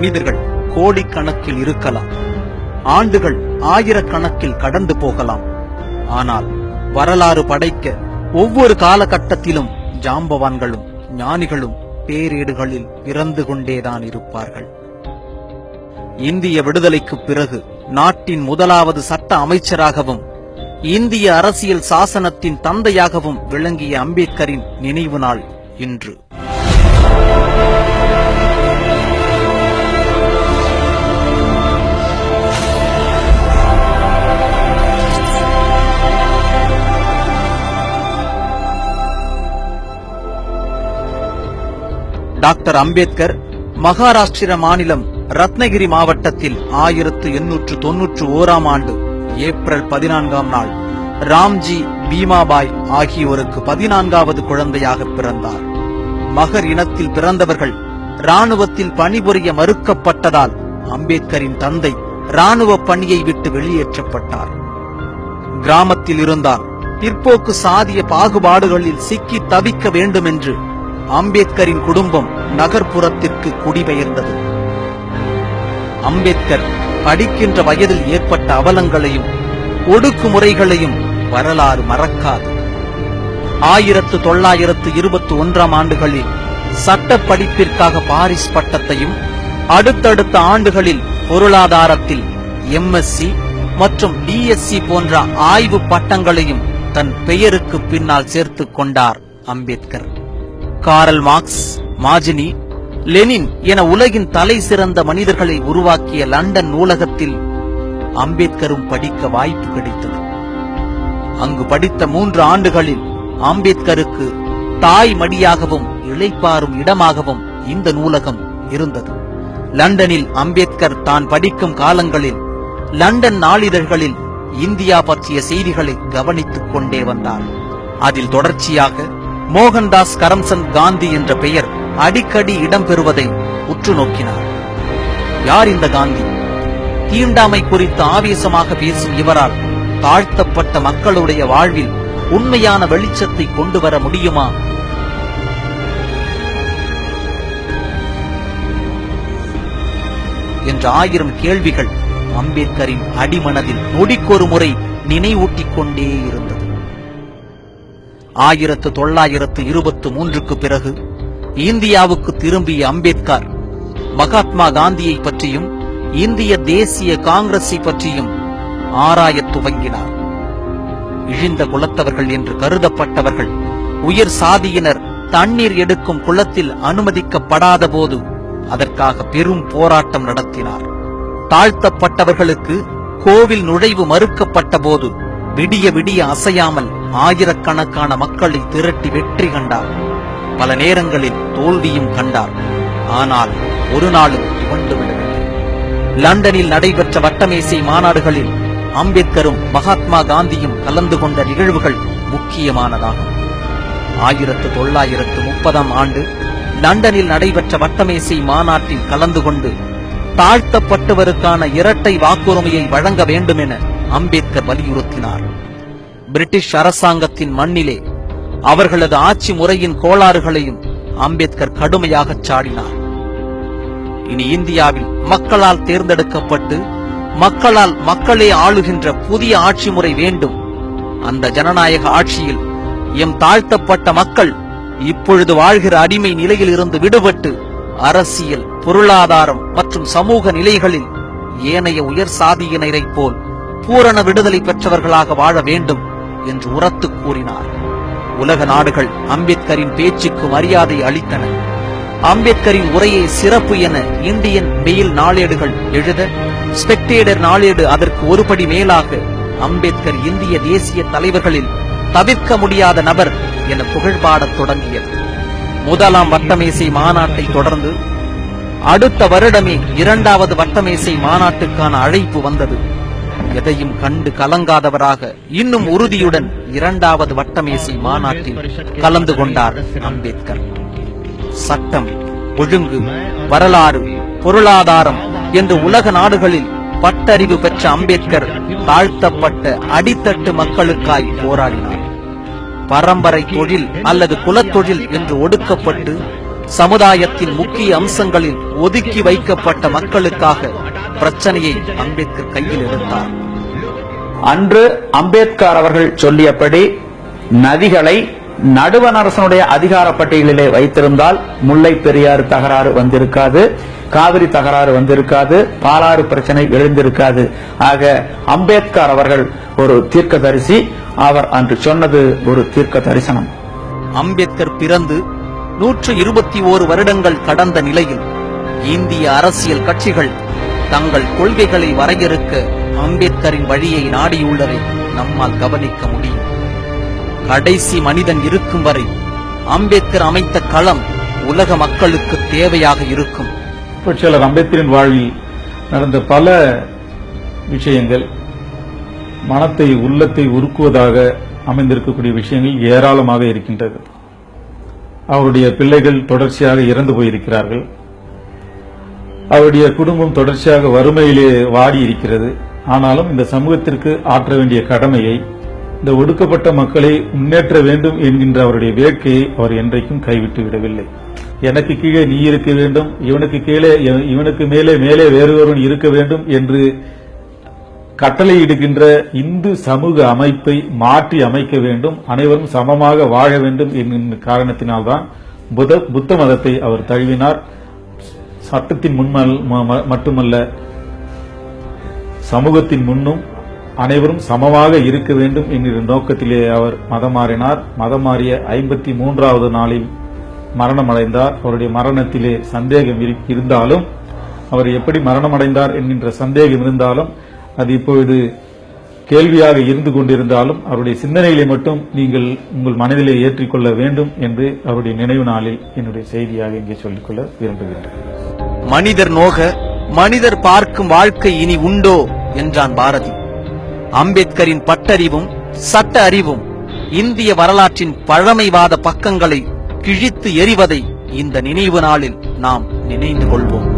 மனிதர்கள் கோடிக்கணக்கில் இருக்கலாம். ஆண்டுகள் ஆயிரக்கணக்கில் கடந்து போகலாம். ஆனால் வரலாறு படைக்க ஒவ்வொரு காலகட்டத்திலும் ஜாம்பவான்களும் ஞானிகளும் பேரேடுகளில் பிறந்து கொண்டேதான் இருப்பார்கள். இந்திய விடுதலைக்கு பிறகு நாட்டின் முதலாவது சட்ட அமைச்சராகவும் இந்திய அரசியல் சாசனத்தின் தந்தையாகவும் விளங்கிய அம்பேத்கரின் நினைவு நாள் இன்று. டாக்டர் அம்பேத்கர் மகாராஷ்டிர மாநிலம் ரத்னகிரி மாவட்டத்தில் ஆயிரத்து எண்ணூற்று தொன்னூற்று ஓராம் ஆண்டு ஏப்ரல் பதினான்காம் நாள் ராம்ஜி பீமாபாய் ஆகியோருக்கு பதினான்காவது குழந்தையாக பிறந்தார். மகர் இனத்தில் பிறந்தவர்கள் ராணுவத்தில் பணிபுரிய மறுக்கப்பட்டதால் அம்பேத்கரின் தந்தை ராணுவ பணியை விட்டு வெளியேற்றப்பட்டார். கிராமத்தில் இருந்தார். பிற்போக்கு சாதிய பாகுபாடுகளில் சிக்கி தவிக்க வேண்டும் என்று அம்பேத்கரின் குடும்பம் நகர்ப்புறத்திற்கு குடிபெயர்ந்தது. அம்பேத்கர் படிக்கின்ற வயதில் ஏற்பட்ட அவலங்களையும் ஒடுக்குமுறைகளையும் வரலாறு மறக்காது. ஆயிரத்து தொள்ளாயிரத்து இருபத்தி ஒன்றாம் ஆண்டுகளில் சட்ட படிப்பிற்காக பாரிஸ் பட்டத்தையும் அடுத்தடுத்த ஆண்டுகளில் பொருளாதாரத்தில் எம்எஸ்சி மற்றும் டிஎஸ்சி போன்ற ஆய்வு பட்டங்களையும் தன் பெயருக்கு பின்னால் சேர்த்துக் கொண்டார் Ambedkar. Karl Marx Mazzini Lenin என உலகின் தலை சிறந்த மனிதர்களை உருவாக்கிய லண்டன் நூலகத்தில் அம்பேத்கரும் படிக்க வாய்ப்பு கிடைத்தது. அங்கு படித்த மூன்று ஆண்டுகளில் அம்பேத்கருக்கு தாய் மடியாகவும் இழைப்பாரும் இடமாகவும் இந்த நூலகம் இருந்தது. லண்டனில் அம்பேத்கர் தான் படிக்கும் காலங்களில் லண்டன் நாளிதழ்களில் இந்தியா பற்றிய செய்திகளை கவனித்துக் கொண்டே வந்தார். அதில் தொடர்ச்சியாக மோகன்தாஸ் கரம்சந்த் காந்தி என்ற பெயர் அடிக்கடி இடம்பெறுவதை உற்று நோக்கினார். யார் இந்த காந்தி? தீண்டாமை குறித்து ஆவேசமாக பேசும் இவரால் தாழ்த்தப்பட்ட மக்களுடைய வாழ்வில் உண்மையான வெளிச்சத்தை கொண்டு வர முடியுமா? என்ற ஆயிரம் கேள்விகள் அம்பேத்கரின் அடிமனதில் நொடிக்கொரு முறை நினைவூட்டிக் கொண்டே இருந்தது. ஆயிரத்து தொள்ளாயிரத்து இருபத்து மூன்றுக்கு பிறகு இந்தியாவுக்கு திரும்பிய அம்பேத்கர் மகாத்மா காந்தியை பற்றியும் இந்திய தேசிய காங்கிரஸை பற்றியும் ஆராயத் துவங்கினார். இழிந்த குலத்தவர்கள் என்று கருதப்பட்டவர்கள் உயர் சாதியினர் தண்ணீர் எடுக்கும் குளத்தில் அனுமதிக்கப்படாத போது அதற்காக பெரும் போராட்டம் நடத்தினார். தாழ்த்தப்பட்டவர்களுக்கு கோவில் நுழைவு மறுக்கப்பட்ட போது விடிய விடிய அசையாமல் ஆயிரக்கணக்கான மக்களை திரட்டி வெற்றி கண்டார். பல நேரங்களில் தோல்வியும் கண்டார். ஆனால் ஒரு நாளும் துவண்டு விடவில்லை. லண்டனில் நடைபெற்ற வட்டமேசை மாநாடுகளில் அம்பேத்கரும் மகாத்மா காந்தியும் கலந்து கொண்ட நிகழ்வுகள் முக்கியமானதாகும் ஆயிரத்து தொள்ளாயிரத்து முப்பதாம் ஆண்டு லண்டனில் நடைபெற்ற வட்டமேசை மாநாட்டில் கலந்து கொண்டு தாழ்த்தப்பட்டவருக்கான இரட்டை வாக்குரிமையை வழங்க வேண்டும் என அம்பேத்கர் வலியுறுத்தினார். பிரிட்டிஷ் அரசாங்கத்தின் மண்ணிலே அவர்களது ஆட்சி முறையின் கோளாறுகளையும் அம்பேத்கர் கடுமையாக சாடினார். இனி இந்தியாவில் மக்களால் தேர்ந்தெடுக்கப்பட்டு மக்களால் மக்களே ஆளுகின்ற புதிய ஆட்சி முறை வேண்டும். அந்த ஜனநாயக ஆட்சியில் எம் தாழ்த்தப்பட்ட மக்கள் இப்பொழுது வாழ்கிற அடிமை நிலையில் இருந்து விடுபட்டு அரசியல் பொருளாதாரம் மற்றும் சமூக நிலைகளில் ஏனைய உயர் சாதியினரைப் போல் பூரண விடுதலை பெற்றவர்களாக வாழ வேண்டும். என்று உரத்துக் கூறினார். உலக நாடுகள் அம்பேத்கரின் பேச்சுக்கு மரியாதை அளித்தன. அம்பேத்கரின் உரையை சிறப்பு என இந்தியன் மெயில் நாளேடுகள் எழுத ஸ்பெக்டேடர் நாளேடு அதற்கு ஒருபடி மேலாக அம்பேத்கர் இந்திய தேசிய தலைவர்களில் தவிர்க்க முடியாத நபர் என புகழ்பாடத் தொடங்கியது. முதலாம் வட்டமேசை மாநாட்டை தொடர்ந்து அடுத்த வருடமே இரண்டாவது வட்டமேசை மாநாட்டுக்கான அழைப்பு வந்தது. எதையும் கண்டு கலங்காதவராக இன்னும் உறுதியுடன் இரண்டாவது வட்டமேசை மாநாட்டில் கலந்து கொண்டார் அம்பேத்கர். சட்டம் ஒழுங்கு வரலாறு பொருளாதாரம் என்று உலக நாடுகளில் பட்டறிவு பெற்ற அம்பேத்கர் தாழ்த்தப்பட்ட அடித்தட்டு மக்களுக்காய் போராடினார். பரம்பரை தொழில் அல்லது குலத்தொழில் என்று ஒடுக்கப்பட்டு சமுதாயத்தின் முக்கிய அம்சங்களில் ஒதுக்கி வைக்கப்பட்ட மக்களுக்காக பிரச்சனையை அம்பேத்கர் கையில் எடுத்தார். அன்று அம்பேத்கர் அவர்கள் சொல்லியபடி நதிகளை நடுவண் அரசனுடைய அதிகார பட்டியலிலே வைத்திருந்தால் முல்லை பெரியாறு தகராறு வந்திருக்காது காவிரி தகராறு வந்திருக்காது பாலாறு பிரச்சனை எழுந்திருக்காது. ஆக அம்பேத்கர் அவர்கள் ஒரு தீர்க்கதரிசி அவர் அன்று சொன்னது ஒரு தீர்க்க தரிசனம் அம்பேத்கர் பிறந்து நூற்று இருபத்தி ஓரு வருடங்கள் கடந்த நிலையில் இந்திய அரசியல் கட்சிகள் தங்கள் கொள்கைகளை வரையறுக்க அம்பேத்கரின் வழியை நாடியுள்ளதை நம்மால் கவனிக்க முடியும். கடைசி மனிதன் இருக்கும் வரை அம்பேத்கர் அமைத்த களம் உலக மக்களுக்கு தேவையாக இருக்கும். புரட்சியாளர் அம்பேத்கரின் வாழ்வில் நடந்த பல விஷயங்கள் மனத்தை உள்ளத்தை உருக்குவதாக அமைந்திருக்கக்கூடிய விஷயங்கள் ஏராளமாக இருக்கின்றது. அவருடைய பிள்ளைகள் தொடர்ச்சியாக இறந்து போயிருக்கிறார்கள். அவருடைய குடும்பம் தொடர்ச்சியாக வறுமையிலே வாடி இருக்கிறது ஆனாலும் இந்த சமூகத்திற்கு ஆற்ற வேண்டிய கடமையை இந்த ஒடுக்கப்பட்ட மக்களை முன்னேற்ற வேண்டும் என்கின்ற அவருடைய வேட்கையை அவர் என்றைக்கும் கைவிட்டு விடவில்லை. எனக்கு கீழே நீ இருக்க வேண்டும் இவனுக்கு கீழே இவனுக்கு மேலே மேலே வேறு ஒருவன் இருக்க வேண்டும் என்று கட்டளையிடுகின்ற இந்து சமூக அமைப்பை மாற்றி அமைக்க வேண்டும் அனைவரும் சமமாக வாழ வேண்டும் என்கின்ற காரணத்தினால்தான் புத புத்த மதத்தை அவர் தழுவினார். சட்டத்தின் முன்மல் ம- ம- மட்டுமல்ல சமூகத்தின் முன்னும் அனைவரும் சமமாக இருக்க வேண்டும் என்கிற நோக்கத்திலே அவர் மதம் மாறினார். மதம் மாறிய ஐம்பத்தி மூன்றாவது நாளில் மரணமடைந்தார். அவருடைய மரணத்திலே சந்தேகம் இருந்தாலும் அவர் எப்படி மரணமடைந்தார் என்கின்ற சந்தேகம் இருந்தாலும் அது இப்பொழுது கேள்வியாக இருந்து கொண்டிருந்தாலும் அவருடைய சிந்தனைகளை மட்டும் நீங்கள் உங்கள் மனதிலே ஏற்றிக்கொள்ள வேண்டும் என்று அவருடைய நினைவு நாளில் என்னுடைய செய்தியாக இங்கே சொல்லிக்கொள்ள விரும்புகின்றேன். மனிதர் நோக மனிதர் பார்க்கும் வாழ்க்கை இனி உண்டோ? என்றான் பாரதி. அம்பேத்கரின் பட்டறிவும் சட்ட அறிவும் இந்திய வரலாற்றின் பழமைவாத பக்கங்களை கிழித்து எறிவதை இந்த நினைவு நாளில் நாம் நினைந்து கொள்வோம்.